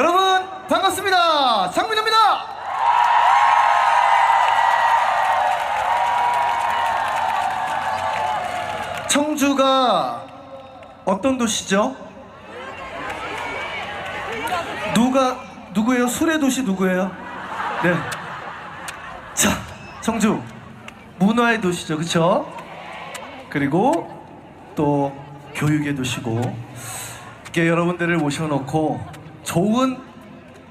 여러분 반갑습니다. 장민호입니다. 청주가 어떤 도시죠? 누가 누구예요? 술의 도시 누구예요? 네. 자, 청주 문화의 도시죠, 그렇죠? 그리고 또 교육의 도시고 이렇게 여러분들을 모셔놓고 좋은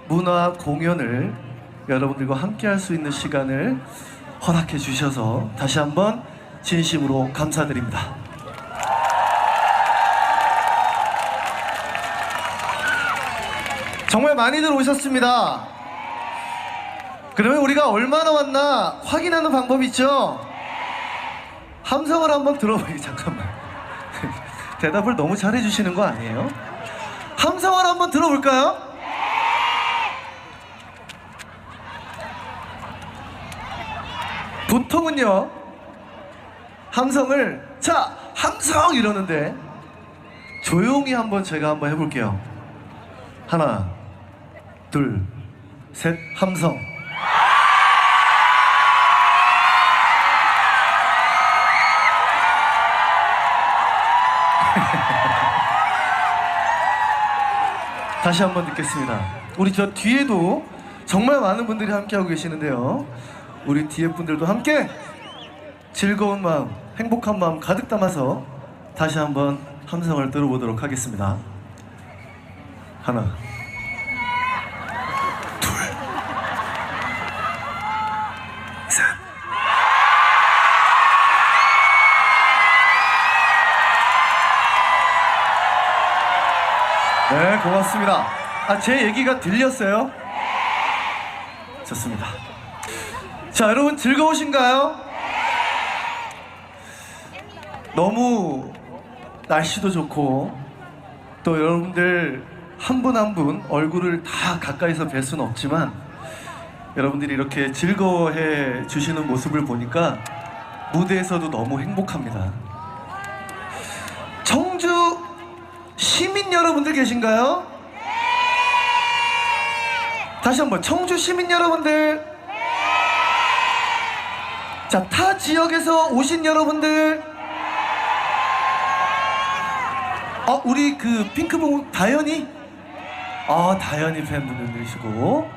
문화 공연을 여러분들과 함께 할 수 있는 시간을 허락해 주셔서 다시 한번 진심으로 감사드립니다. 정말 많이들 오셨습니다. 그러면 우리가 얼마나 왔나 확인하는 방법이 있죠? 함성을 한번 들어보기 잠깐만. 대답을 너무 잘해 주시는 거 아니에요? 함성을 한번 들어볼까요? 보통은요 함성을 자 함성 이러는데 조용히 한번 제가 한번 해볼게요 하나 둘 셋 함성 다시 한번 듣겠습니다. 우리 저 뒤에도 정말 많은 분들이 함께하고 계시는데요. 우리 뒤에 분들도 함께 즐거운 마음, 행복한 마음 가득 담아서 다시 한번 함성을 들어보도록 하겠습니다. 하나, 네, 고맙습니다. 아, 제 얘기가 들렸어요? 좋습니다. 자, 여러분 즐거우신가요? 너무 날씨도 좋고 또 여러분들 한 분 한 분 얼굴을 다 가까이서 뵐 수는 없지만 여러분들이 이렇게 즐거워해 주시는 모습을 보니까 무대에서도 너무 행복합니다. 청주 시민 여러분들 계신가요? 다시 한번 청주 시민 여러분들. 자, 타 지역에서 오신 여러분들. 어, 우리 그 핑크봉 다현이? 아, 다현이 팬분들이시고.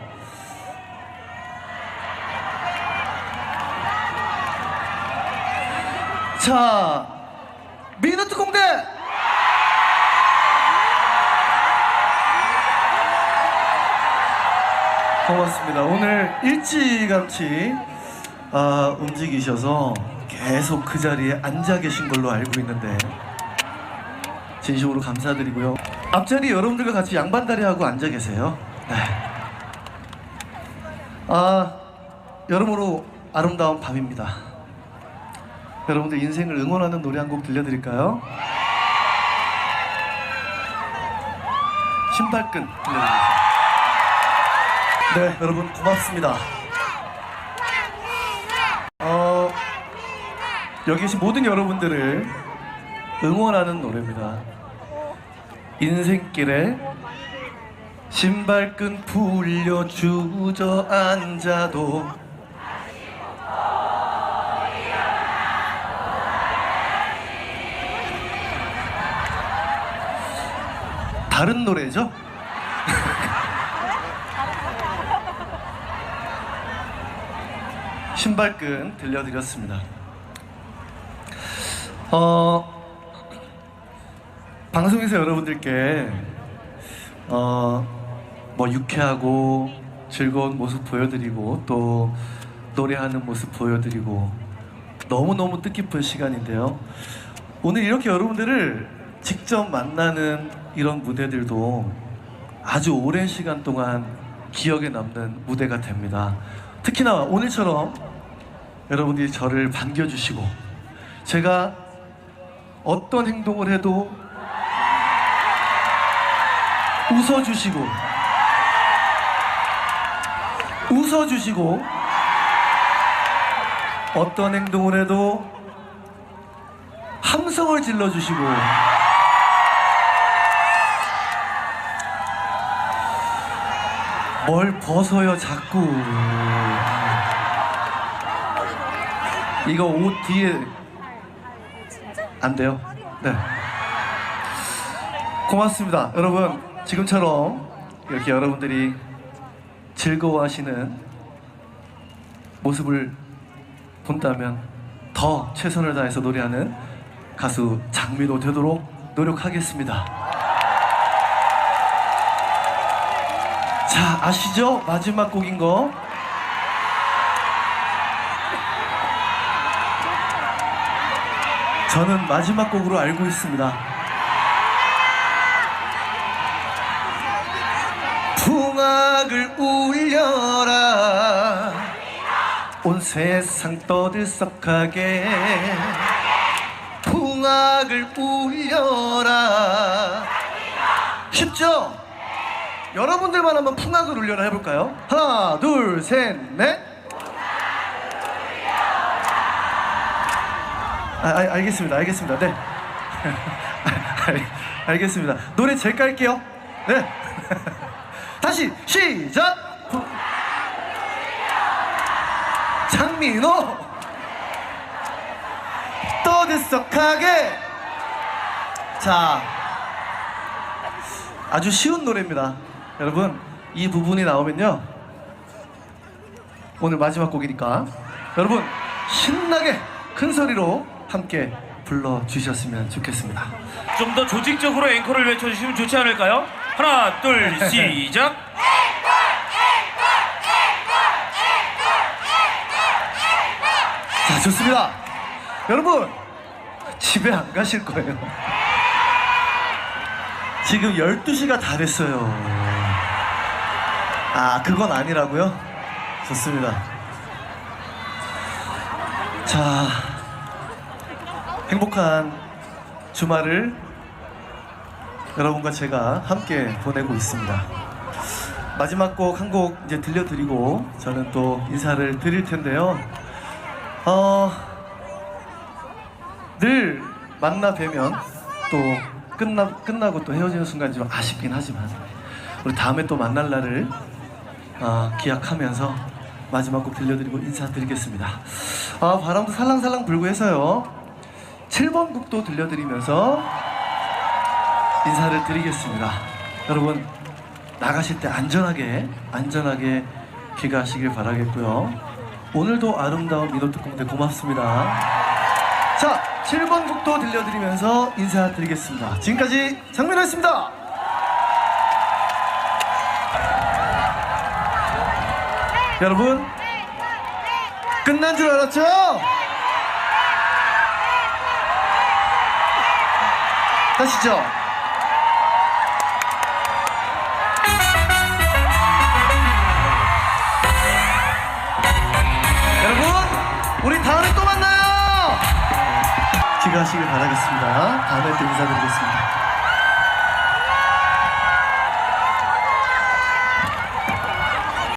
자, 미누트 공대 고맙습니다. 오늘 일찌감치 아, 움직이셔서 계속 그 자리에 앉아 계신 걸로 알고 있는데 진심으로 감사드리고요. 앞자리 여러분들과 같이 양반다리 하고 앉아 계세요. 네. 아, 여러모로 아름다운 밤입니다. 여러분들 인생을 응원하는 노래 한 곡 들려드릴까요? 신발끈 들려드릴게요. 네, 여러분 고맙습니다. 어, 여기 계신 모든 여러분들을 응원하는 노래입니다. 인생길에 신발끈 풀려 주저앉아도 다른 노래죠? 신발끈 들려드렸습니다. 어, 방송에서 여러분들께 어, 뭐 유쾌하고 즐거운 모습 보여드리고 또 노래하는 모습 보여드리고 너무너무 뜻깊은 시간인데요. 오늘 이렇게 여러분들을 직접 만나는 이런 무대들도 아주 오랜 시간 동안 기억에 남는 무대가 됩니다. 특히나 오늘처럼 여러분들이 저를 반겨주시고 제가 어떤 행동을 해도 웃어주시고 웃어주시고 어떤 행동을 해도 함성을 질러주시고 뭘 벗어요 자꾸 이거 옷 뒤에 안 돼요? 네. 고맙습니다. 여러분 지금처럼 이렇게 여러분들이 즐거워하시는 모습을 본다면 더 최선을 다해서 노래하는 가수 장민호 되도록 노력하겠습니다. 자 아시죠? 마지막 곡인 거 저는 마지막 곡으로 알고 있습니다 풍악을 울려라 온 세상 떠들썩하게 풍악을 울려라 쉽죠? 여러분들만 한번 풍악을 울려라 해볼까요? 하나, 둘, 셋, 넷. 아, 아, 알겠습니다, 알겠습니다. 네. 알, 알겠습니다. 노래 제일 깔게요. 네. 다시 시작. 장민호 떠들썩하게. 자. 아주 쉬운 노래입니다. 여러분, 이 부분이 나오면요. 오늘 마지막 곡이니까 여러분 신나게 큰 소리로 함께 불러 주셨으면 좋겠습니다. 좀 더 조직적으로 앵콜을 외쳐주시면 좋지 않을까요? 하나, 둘, 시작. 자, 좋습니다. 여러분, 집에 안 가실 거예요. 지금 12시가 다 됐어요. 아, 그건 아니라고요? 좋습니다. 자, 행복한 주말을 여러분과 제가 함께 보내고 있습니다. 마지막 곡 한 곡 이제 들려드리고 저는 또 인사를 드릴 텐데요. 어, 늘 만나 뵈면 또 끝나, 끝나고 또 헤어지는 순간 좀 아쉽긴 하지만 우리 다음에 또 만날 날을 어, 기약하면서 마지막 곡 들려드리고 인사드리겠습니다. 아, 바람도 살랑살랑 불고 해서요. 7번 곡도 들려드리면서 인사를 드리겠습니다. 여러분 나가실 때 안전하게 안전하게 귀가하시길 바라겠고요. 오늘도 아름다운 민호특공대 고맙습니다. 자, 7번 곡도 들려드리면서 인사드리겠습니다. 지금까지 장민호였습니다. 여러분 끝난 줄 알았죠? 하시죠. 여러분, 우리 다음에 또 만나요. 귀가하시길 바라겠습니다. 다음에 또 인사드리겠습니다.